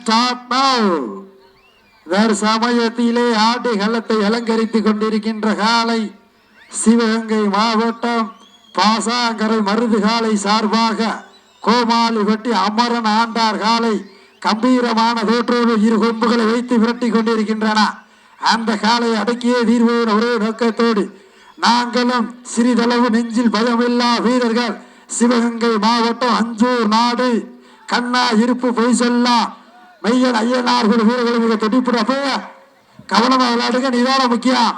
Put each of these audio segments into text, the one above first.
Time now வேறு சமயத்திலே ஆடி களத்தை அலங்கரித்துக் கொண்டிருக்கின்ற காலை சிவகங்கை மாவட்டம் பாசாங்கரை மருது காலை சார்பாக கோமாளிபட்டி அமரன் ஆண்டார் காலை கம்பீரமான தோற்றோடு இரு கொம்புகளை வைத்து விரட்டி கொண்டிருக்கின்றன. அந்த காலை அடக்கியே தீர்வோடு ஒரே நோக்கத்தோடு நாங்களும் சிறிதளவு நெஞ்சில் பயமில்லா வீரர்கள் சிவகங்கை மாவட்டம் அஞ்சூர் நாடு. கண்ணா இருப்பு பொய் சொல்லா மையன் ஐயனார்கள் வீரர்கள் மிக துடிப்புறப்ப கவனமா விளையாடுங்க நிதானம் முக்கியம்.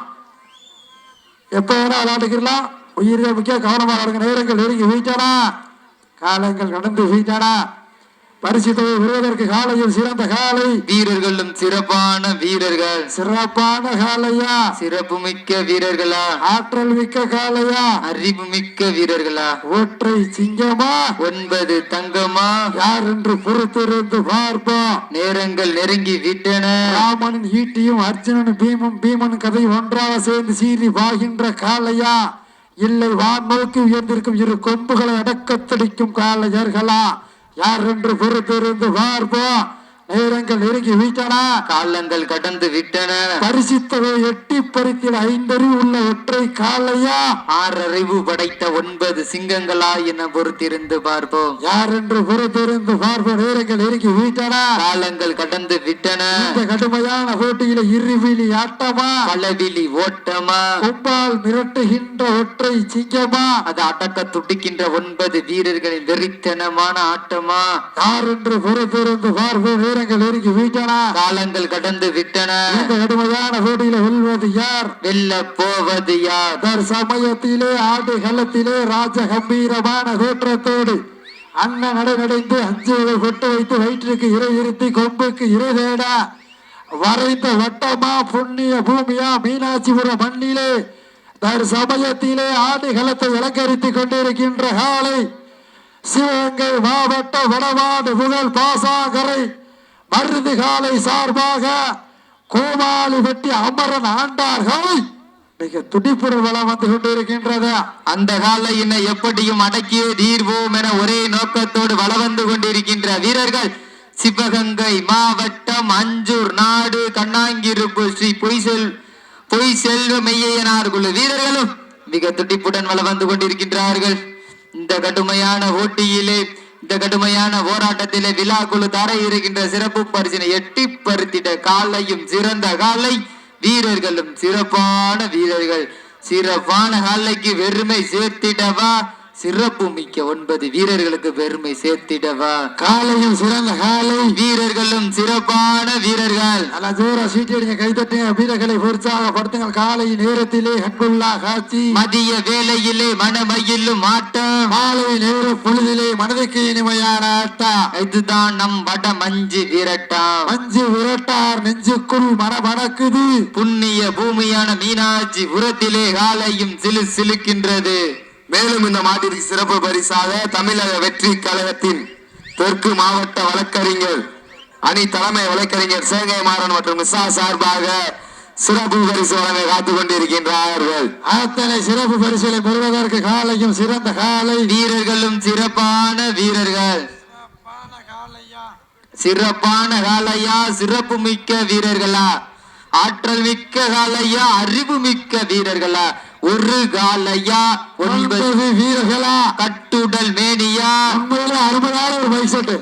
எப்ப வேணா விளையாட்டுக்கலாம் உயிரே முக்கியம் கவனமா விளையாடுங்க. நேரங்கள் நெருங்கி வீட்டானா? காலங்கள் நடந்து வீட்டானா? பரிசு தொகை பெறுவதற்கு காலையில் சிறந்த காலை. வீரர்களும் சிறப்பான வீரர்கள். சிறப்பான காலையா? சிறப்புமிக்க வீரர்களா? ஆற்றல் மிக்க காலையா? அறிவுமிக்க வீரர்களா? ஒற்றை சிங்கமா? ஒன்பது தங்கமா? யார் என்று பொறுத்திருந்து பார்ப்போம். நேரங்கள் நெருங்கி விட்டன. ராமனின் ஈட்டியும் அர்ஜுனனும் பீமும் பீமன் கதை ஒன்றாக சேர்ந்து சீறி வாகின்ற காளையா இல்லை வான் நோக்கி உயர்ந்திருக்கும் இரு கொம்புகளை அடக்கத்தடிக்கும் காளையர்களா? யார் என்று பொறுத்திருந்து பார்ப்போம். நேரங்கள் நெருங்கி விட்டன? காலங்கள் கடந்து விட்டன. பரிசித்தவை எட்டி பறித்தில் ஐந்தறிவு உள்ள ஒற்றை காளையா? ஆறறிவு படைத்த ஒன்பது சிங்கங்களா என பொறுத்திருந்து பார்ப்போம். யார் என்று பொறுத்திருந்து பார்ப்போம். நேரங்கள் நெருங்கி விட்டன? காலங்கள் கடந்து விட்டன. இந்த கடுமையான போட்டியில இருவிழி ஆட்டமா? களவிழி ஓட்டமா? கொம்பால் மிரட்டுகின்ற ஒற்றை சிங்கமா? அது அடக்க துடிக்கின்ற ஒன்பது வீரர்களின் வெறித்தனமான ஆட்டமா? யார் என்று பொறுத்திருந்து பார்ப்போம். வீரங்கள் நெருங்கி வீட்டனா. காலங்கள் கடந்து விட்டன. இந்த கடுமையான போட்டியில வெல்வது யார்? வெல்ல போவது யார்? சமயத்திலே ஆடு களத்திலே ராஜ கம்பீரமான தோற்றத்தோடு அண்ணன் நடை நடைந்து அஞ்சுகளை கொட்டு வைத்து வயிற்றுக்கு இறை இருத்தி கொம்புக்கு இறை தேடா வரைந்த வட்டமா புண்ணிய பூமியா மீனாட்சிபுரம் மண்ணிலே தர் சமயத்திலே ஆடு களத்தை அலங்கரித்துக் கொண்டிருக்கின்ற காலை சிவகங்கை மாவட்ட வடமாடு புகழ் பாசாகரை மருது காலை சார்பாக கோமாளி வெட்டி அமரன் ஆண்டார்கள். மிக துடிப்புடன் வளம் வந்து கொண்டிருக்கின்றது. அந்த காலையினை எப்படியும் அடக்கியே தீர்வோம் என ஒரே நோக்கத்தோடு வள வந்து கொண்டிருக்கின்ற வீரர்கள் சிவகங்கை மாவட்டம் அஞ்சூர் நாடு கண்ணாங்கிருப்பு ஸ்ரீ பொய்செல் பொய் செல்வ மெய்யனார் குழு வீரர்களும் மிக துடிப்புடன் வள வந்து கொண்டிருக்கின்றார்கள். இந்த கடுமையான போட்டியிலே இந்த கடுமையான போராட்டத்திலே விழா குழு தர இருக்கின்ற சிறப்பு பரிசினை எட்டி பருத்திட காலையும் சிறந்த காலை வீரர்களும் சிறப்பான வீரர்கள். சிறப்பான காலைக்கு வெறுமை சேர்த்திடவா? சிறப்பு மிக்க ஒன்பது வீரர்களுக்கு பெருமை சேர்த்திடவா. காலையும் சிறந்த காலை வீரர்களும் சிறப்பான வீரர்கள். நல்ல தூரம் சீட்டடிங்க கைதட்டுங்க வீரர்களை உற்சாகப்படுத்துங்கள். காலை நேரத்திலே கண்கொள்ளா காட்சி. மதிய வேளையிலே மனமையிலும் ஆட்டம். மாலை நேர பொழுதிலே மனதுக்கு இனிமையான ஆட்டா இதுதான் நம் வட மஞ்சு விரட்டம். மஞ்சு விரட்டார் நெஞ்சுக்குள் மனமணக்குது புண்ணிய பூமியான மீனாட்சி புறத்திலே காலையும் சிலு சிலுக்கின்றது. மேலும் இந்த மாட்டிற்கு சிறப்பு பரிசாக தமிழக வெற்றி கழகத்தின் தெற்கு மாவட்ட வழக்கறிஞர் அணி தலைமை வழக்கறிஞர் சேகை மாறன் மற்றும் மிசா சார்பாக சிறப்பு பரிசு வழங்க காத்துக் கொண்டிருக்கின்றார்கள். அத்தனை சிறப்பு பரிசுகளை பெறுவதற்கு காலையும் சிறந்த காலை. வீரர்களும் சிறப்பான வீரர்கள். சிறப்பான காலையா? சிறப்பு மிக்க வீரர்களா? ஆற்றல் மிக்க காலையா? அறிவு மிக்க வீரர்களா? ஒரு காலையா ஒன்பது வீரர்களா? கட்டுடல் மேனியா? உண்மையிலே அருமையான ஒரு மைக் செட்டு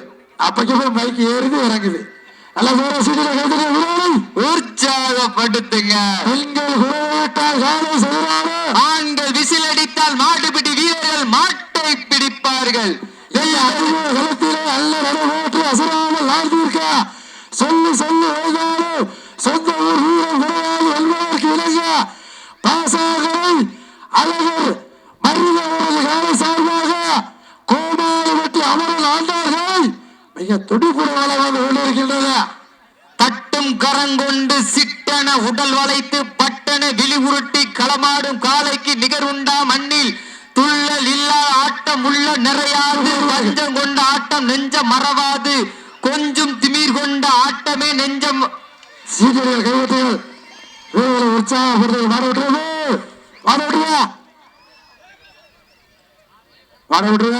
அப்பக்கு போய் மைக் ஏறுது இறங்குது. நல்ல தூரம் சீட்டில் உற்சாகப்படுத்துங்க. பெண்கள் குறைவிட்டால் காலை செய்கிறாரோ ஆண்கள் விசில் அடித்தால் மாட்டுப்பிடி வீரர்கள் மாட்டை பிடிப்பார்கள். களத்திலே அல்ல நடைபெற்று அசராமல் வாழ்ந்திருக்க. சொல்லி சொல்லி சொந்த ஊர் வீரன் அழகர் மருதவரது காலை சார்பாக கோமாளி வெட்டி அமரல் ஆண்டார்கள். மிக துடிப்புடன் வளம் தட்டும் கரங்கொண்டு சிட்டன உடல் வளைத்து பட்டன விழி உருட்டி களமாடும் காலைக்கு நிகருண்டா மண்ணில். துள்ளல் இல்லா ஆட்டம் உள்ள நிறையாது பஞ்சம் கொண்ட ஆட்டம் நெஞ்ச மறவாது. கொஞ்சம் திமிர் கொண்ட ஆட்டமே நெஞ்சம். சீக்கிரம் கைவிட்டு வீரர்களை உற்சாகப்படுத்த மாட விடுங்க. மாட விடுங்க.